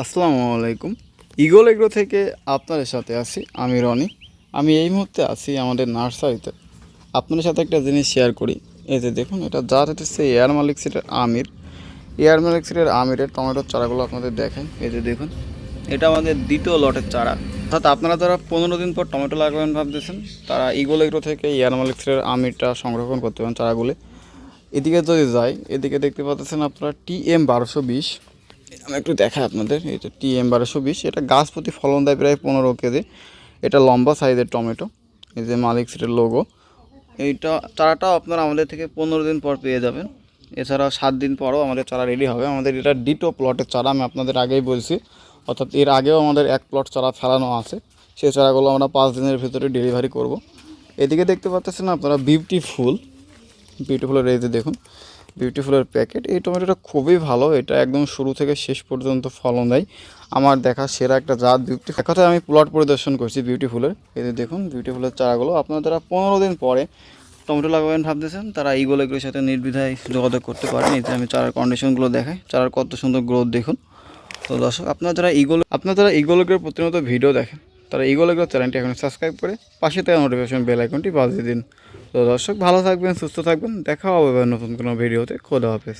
আসসালামু আলাইকুম। Eagle agro থেকে আপনাদের সাথে আছি আমি রনি। আমি এই মুহূর্তে আছি আমাদের নার্সারিতে। আপনাদের সাথে একটা জিনিস শেয়ার করি। এই যে দেখুন, এটা জাত হচ্ছে এয়ার মালিক সিটের আমির। এয়ার মালিক সিটের আমিরের টমেটোর চারাগুলো আপনাদের দেখেন। এই যে দেখুন, এটা আমাদের দ্বিতীয় লটের চারা। অর্থাৎ আপনারা যারা পনেরো দিন পর টমেটো লাগাবেন ভাবতেছেন, তারা ইগল এগ্রো থেকে এয়ার মালিক সিটের আমিরটা সংরক্ষণ করতে পারেন চারাগুলি। এদিকে যদি যাই, এদিকে দেখতে পাচ্ছেন আপনারা টি এম বারোশো বিশ। আমি একটু দেখাই আপনাদের যে টি এম বারোশো বিশ, এটা গাছ প্রতি ফলন দেয় প্রায় পনেরো কেজি। এটা লম্বা সাইজের টমেটো, এই যে মালিক সিটের লোগো এইটা চারাটাও আপনারা আমাদের থেকে পনেরো দিন পর পেয়ে যাবেন। এছাড়া সাত দিন পরও আমাদের চারা রেডি হবে। আমাদের এটা ডিটো প্লটের চারা, আমি আপনাদের আগেই বলছি। অর্থাৎ এর আগেও আমাদের এক প্লট চারা ফেলানো আছে। সেই চারাগুলো আমরা পাঁচ দিনের ভিতরে ডেলিভারি করব। এদিকে দেখতে পাচ্ছেন আপনারা বিউটিফুল বিউটিফুলের এই দেখুন বিউটিফুলের প্যাকেট এই টমেটোটা খুবই ভালো, এটা একদম শুরু থেকে শেষ পর্যন্ত ফলন দেয় আমার দেখা সেরা একটা জাত বিউটি কথায় আমি প্লট পরিদর্শন করছি বিউটিফুলের এই দেখুন বিউটিফুলের চারাগুলো। আপনারা যারা পনেরো দিন পরে টমেটো লাগাবেন ভাবতেছেন, তারা এইগুলোগুলোর সাথে নির্বিধায় যোগাযোগ করতে পারেন। যে আমি চারার কন্ডিশনগুলো দেখাই। চারার কত সুন্দর গ্রোথ দেখুন। তো দর্শক, আপনারা যারা ইগোলো আপনারা যারা ইগোলোকের প্রতিনিয়ত ভিডিও দেখেন, তারা ইগোলোকের চ্যানেলটি এখন সাবস্ক্রাইব করে পাশে থাকা নোটিফিকেশন বেল আইকনটি বাজিয়ে দিন। তো দর্শক ভালো থাকবেন সুস্থ থাকবেন। দেখা হবে নতুন কোনো ভিডিওতে। খোদা হাফেজ।